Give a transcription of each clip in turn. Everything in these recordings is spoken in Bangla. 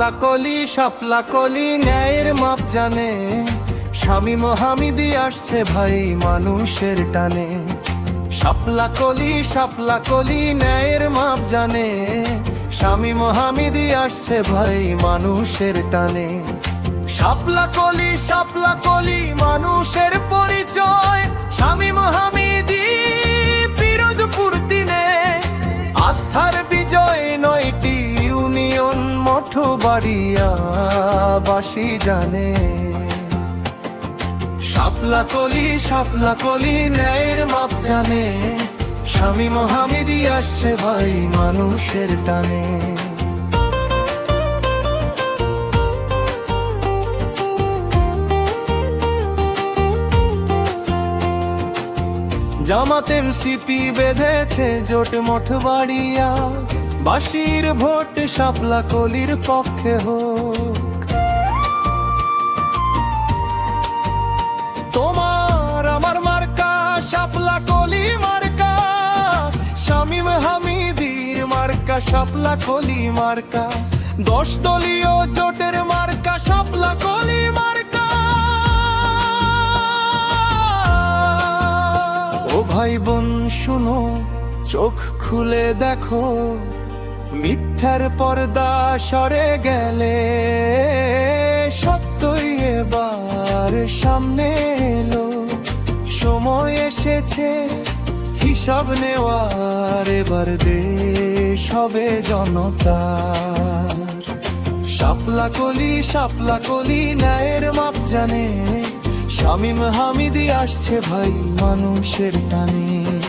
শাপলা কলি শাপলা কলি, ন্যায়ের মাপ জানে। স্বামী মহামিদি আসছে ভাই মানুষের টানে। শাপলা কলি শাপলা কলি, ন্যায়ের মাপ জানে। স্বামী মহামিদি আসছে ভাই মানুষের টানে। শাপলা কলি শাপলা কলি, মানুষের পরিচয়। স্বামী মহামিদি বাড়িয়া বাসি জানে। শাপলা কলি শাপলা কলি ন্যায়ের মাপ জানে। স্বামী আসছে ভাই মানুষের টানে। জামাতেম সিপি বেঁধেছে জোট বাড়িয়া বাসির ভোট শাপলা কলির পক্ষে হোক। তোমার আমার মার্কা, শাপলা কলি মার্কা, শামীম হামিদির মার্কা, শাপলা কলি মার্কা, দশ দলীয় জোটের মার্কা, শাপলা কলি মার্কা। ও ভাই বোন, শুনো, চোখ খুলে দেখো। মিথ্যার পর্দা সরে গেলে সত্যই এবার সামনে এলো। সময় এসেছে, হিসাব নেওয়ার, এবার দেশ হবে জনতার। শাপলা কলি শাপলা কলি, ন্যায়ের মাপ জানে। শামীম হামিদি আসছে ভাই মানুষের টানে।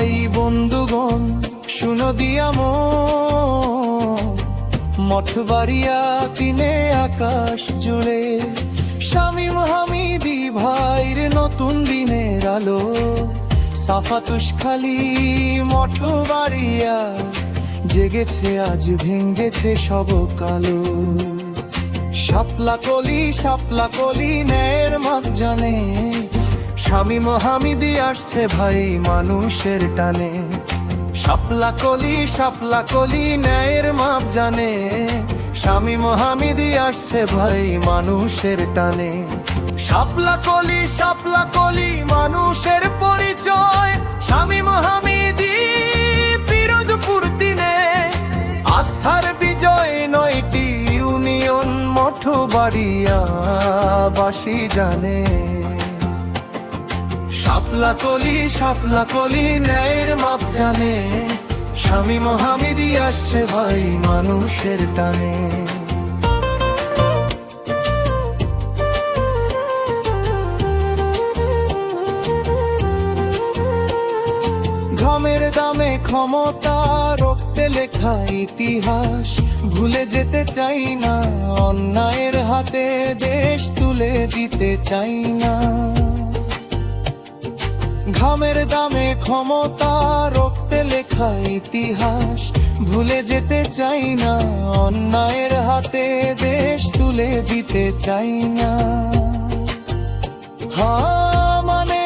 ভাই বন্ধুগণ, শুনো দিয়াম মঠ বাড়িয়া তিনে আকাশ জুড়ে, স্বামী হামিদি ভাইর নতুন দিনের আলো। সাফাতুস খালি মঠ বাড়িয়া, জেগেছে আজ, ভেঙ্গেছে সব কালো শাপলা কলি শাপলা কলি, ন্যায়ের মাপ জানে। স্বামী মহামিদি আসছে ভাই মানুষের টানে। শাপলা কলি শাপলা কলি ন্যায়ের মাপ জানে। স্বামী মহামিদি আসছে ভাই মানুষের টানে। শাপলা কলি শাপলা কলি মানুষের পরিচয়। স্বামী মহামিদি পিরোজপুর দিনে। আস্থার বিজয় নয়টি ইউনিয়ন মঠ বাড়িয়া বাসি জানে। শাপলা কলি শাপলা কলি, ন্যায়ের মাপ জানে। স্বামী মহামিদি আসছে ভাই মানুষের টানে। ঘামের দামে ক্ষমতা রক্তে লেখা ইতিহাস। ভুলে যেতে চাই না, অন্যায়ের হাতে দেশ তুলে দিতে চাই না। ঘামের দামে ক্ষমতা, রক্তে লেখা ইতিহাস। ভুলে যেতে চাই না, অন্যায়ের হাতে দেশ তুলে দিতে চাই না। হ্যাঁ মানে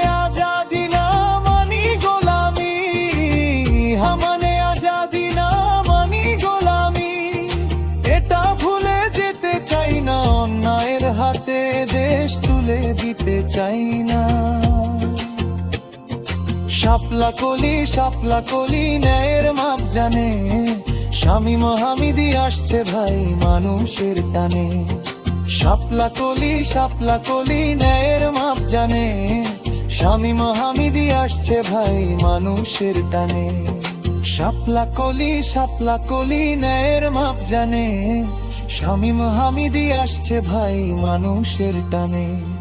মানি গোলামি। হ্যাঁ মানে মানি গোলামি। এটা ভুলে যেতে চাই না, অন্যায়ের হাতে দেশ তুলে দিতে চাই না। শাপলা কলি শাপলা কলি, ন্যায়ের মাপ জানে। স্বামী মহামিদি আসছে ভাই মানুষের টানে। শাপলা কলি শাপলা কলি, ন্যায়ের মাপ জানে। স্বামী মহামিদি আসছে ভাই মানুষের টানে। শাপলা কলি শাপলা কলি, ন্যায়ের মাপ জানে। স্বামী মহামিদি আসছে ভাই মানুষের টানে।